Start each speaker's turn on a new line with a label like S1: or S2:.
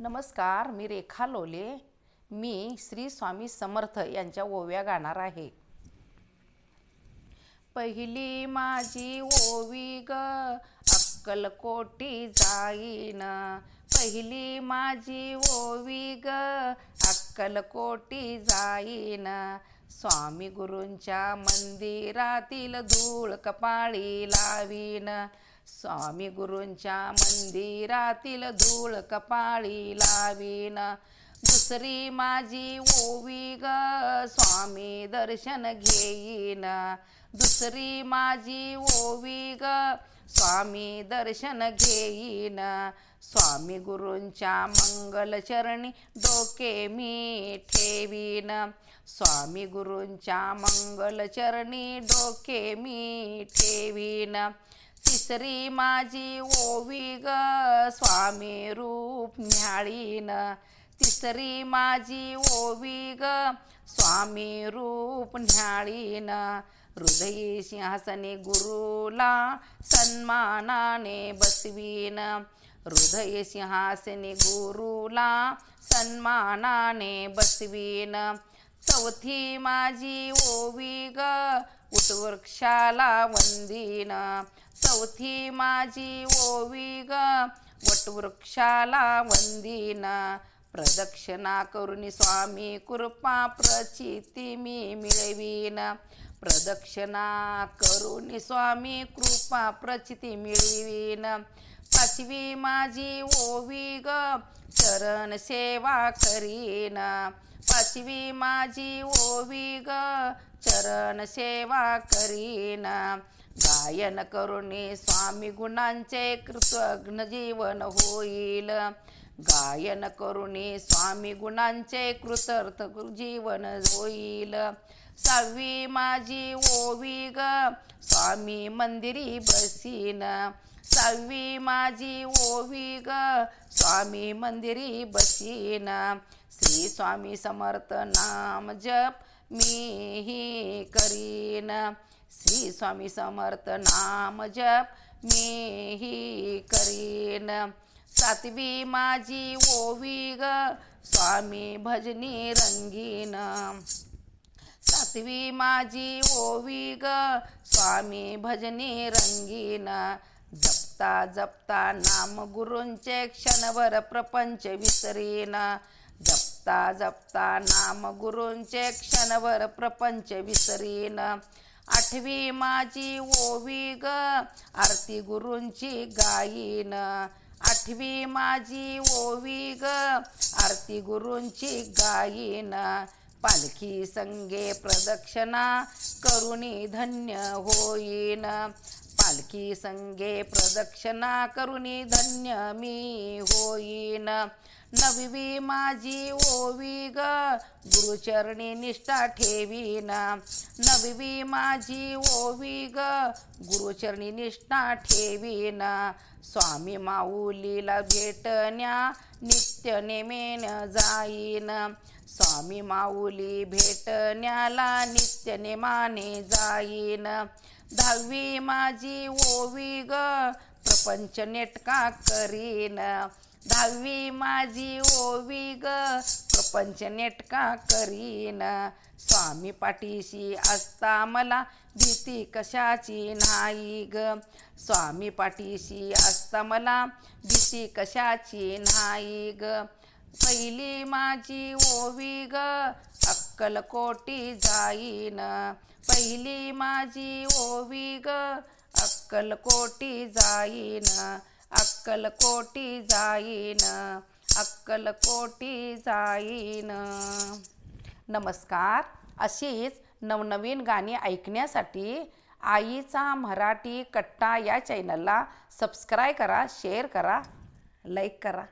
S1: नमस्कार मी रेखा लोले. मी श्री स्वामी समर्थ यांच्या ओव्या गाणार आहे. पहिली माझी ओवी ग अक्कलकोटी जाईन. पहिली माझी ओवी ग अक्कलकोटी जाईन. स्वामी गुरूंच्या मंदिरातील धूळ कपाळी लावीन. स्वामी गुरूंच्या मंदिरातील धूळ कपाळी लावीन. दुसरी माझी ओवी ग स्वामी दर्शन घेईन. दुसरी माझी ओवी ग स्वामी दर्शन घेईन. स्वामी गुरूंच्या मंगलचरणी डोके मी ठेवीन. स्वामी गुरूंच्या मंगलचरणी डोके मी ठेवीन. तिसरी माझी ओवी ग स्वामी रूप न्याळीन. तिसरी माझी ओवी ग स्वामी रूप न्याळीन. हृदयी सिंहासने गुरुला सन्मानाने बसवीन. हृदय सिंहासने गुरुला सन्मानाने बसवीन. चौथी माझी ओवी ग उटवृक्षाला वंदीन. चौथी माझी ओवी ग. वटवृक्षाला वंदिना. प्रदक्षिणा करुणी स्वामी कृपा प्रचिती मी मिळवीन. प्रदक्षिणा करुणी स्वामी कृपा प्रचिती मिळवीन. पाचवी माझी ओवी ग. चरण सेवा करीन. पाचवी माझी ओवी ग. चरण सेवा करीन. गायन करुणी स्वामी गुणांचे कृतज्ञ जीवन होईल. गायन करुणी स्वामी गुणांचे कृतर्थ जीवन होईल. सहावी माझी ओवी ग स्वामी मंदिरी बसीन. सहावी माझी ओवी ग स्वामी मंदिरी बसीन. श्री स्वामी समर्थ नाम जप मीही करीन. श्री स्वामी समर्थ नाम जप मीही करीन. सातवी माझी ओवी ग स्वामी भजनी रंगीन. सातवी माझी ओवी ग स्वामी भजनी रंगीन. जपता जपता नाम गुरूंचे क्षणभर प्रपंच विसरीन. जपता जपता नाम गुरूंचे क्षणभर प्रपंच विसरीन. आठवी माझी ओवी ग. आरती गुरूंची गाईन आठवी माझी ओवी ग. आरती गुरूंची गाईन पालखी संगे प्रदक्षिणा करुणी धन्य होईन. पालखी संगे प्रदक्षिणा करुणी धन्य मी होईन. नववी माझी ओवी ग गुरुचरणी निष्ठा ठेवीन. नववी माझी ओवी ग गुरुचरणी निष्ठा ठेवीन. स्वामी माऊलीला भेटण्या नित्य नेमेन जाईन. स्वामी माऊली भेटण्याला नित्य नेमाने जाईन. दहावी माझी ओवी ग. प्रपंच नेटका करीन. दहावी माझी ओवी ग. प्रपंच नेटका करीन. स्वामी पाठीशी असता मला भीती कशाची नाही ग. स्वामी पाठीशी असता मला भीती कशाची नाही ग. पहिली माझी ओवी ग. अक्कलकोटी जाईन. पहिली माझी ओवी ग. अक्कलकोटी जाईन. अक्कलकोटी जाईन. अक्कलकोटी जाईन. नमस्कार. अशीच नवनवीन गाणी ऐकण्यासाठी आईचा मराठी कट्टा या चॅनलला सबस्क्राईब करा शेअर करा लाईक करा.